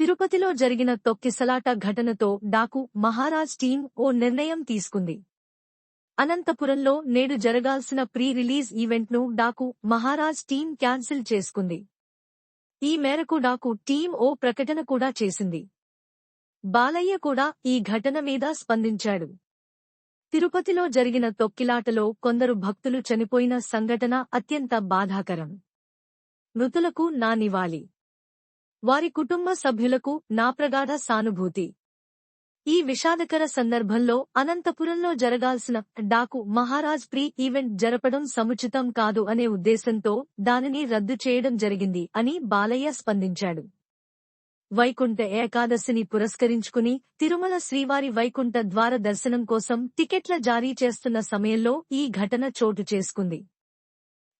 తిరుపతిలో జరిగిన తొక్కిసలాట ఘటనతో డాకు మహారాజ్ టీం ఓ నిర్ణయం తీసుకుంది. అనంతపురంలో నేడు జరగాల్సిన ప్రీ రిలీజ్ ఈవెంట్ను డాకు మహారాజ్ టీం క్యాన్సిల్ చేసుకుంది. ఈ మేరకు డాకు టీం ఓ ప్రకటన కూడా చేసింది. బాలయ్య కూడా ఈ ఘటన మీద స్పందించాడు. తిరుపతిలో జరిగిన తొక్కిలాటలో కొందరు భక్తులు చనిపోయిన సంఘటన అత్యంత బాధాకరం. మృతులకు నా నివాళి వారి కుటుంబ సభ్యులకు నా ప్రగాఢ సానుభూతి. ఈ విషాదకర సందర్భంలో అనంతపురంలో జరగాల్సిన డాకు మహారాజ్ ప్రీ ఈవెంట్ జరపడం సముచితం కాదు అనే ఉద్దేశంతో దానిని రద్దు చేయడం జరిగింది అని బాలయ్య స్పందించాడు. వైకుంఠ ఏకాదశిని పురస్కరించుకుని తిరుమల శ్రీవారి వైకుంఠ ద్వార దర్శనం కోసం టికెట్ల జారీ చేస్తున్న సమయంలో ఈ ఘటన చోటు చేసుకుంది.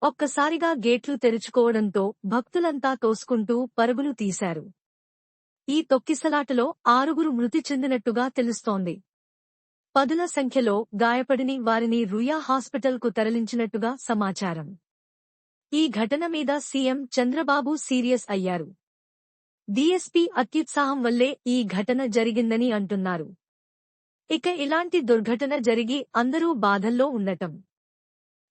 ఒక్కసారిగా గేట్లు తెరుచుకోవడంతో భక్తులంతా తోసుకుంటూ పరుగులు తీశారు. ఈ తొక్కిసలాటలో ఆరుగురు మృతి చెందినట్టుగా తెలుస్తోంది. పదుల సంఖ్యలో గాయపడిని వారిని రుయా హాస్పిటల్కు తరలించినట్టుగా సమాచారం. ఈ ఘటన మీద సీఎం చంద్రబాబు సీరియస్ అయ్యారు. డీఎస్పీ అత్యుత్సాహం వల్లే ఈ ఘటన జరిగిందని అంటున్నారు. ఇక ఇలాంటి దుర్ఘటన జరిగి అందరూ బాధల్లో ఉండటం.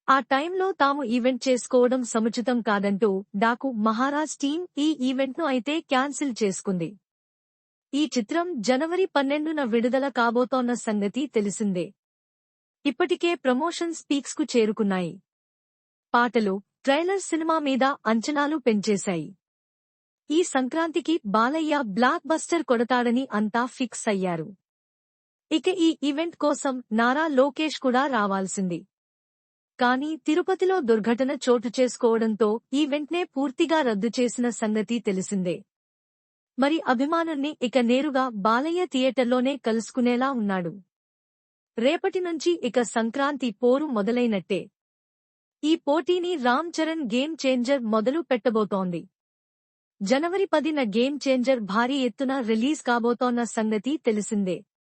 ఆ టైంలో తాము ఈవెంట్ చేసుకోవడం సముచితం కాదంటూ డాకు మహారాజ్ టీం ఈ ఈవెంట్ను అయితే క్యాన్సిల్ చేసుకుంది. ఈ చిత్రం జనవరి పన్నెండున విడుదల కాబోతోన్న సంగతి తెలిసిందే. ఇప్పటికే ప్రమోషన్ స్పీక్స్కు చేరుకున్నాయి. పాటలు ట్రైలర్ సినిమా మీద అంచనాలు పెంచేశాయి. ఈ సంక్రాంతికి బాలయ్య బ్లాక్ బస్టర్ కొడతాడని అంతా ఫిక్స్ అయ్యారు. ఇక ఈ ఈవెంట్ కోసం నారా లోకేష్ కూడా రావాల్సింది. కానీ తిరుపతిలో దుర్ఘటన చోటు చేసుకోవడంతో ఈ వెంటనే పూర్తిగా రద్దు చేసిన సంగతి తెలిసిందే. మరి అభిమానుల్ని ఇక నేరుగా బాలయ్య థియేటర్లోనే కలుసుకునేలా ఉన్నాడు. రేపటి నుంచి ఇక సంక్రాంతి పోరు మొదలైనట్టే. ఈ పోటీని రామ్ చరణ్ గేమ్ చేంజర్ మొదలు పెట్టబోతోంది. జనవరి పదిన గేమ్ చేంజర్ భారీ ఎత్తున రిలీజ్ కాబోతోన్న సంగతి తెలిసిందే.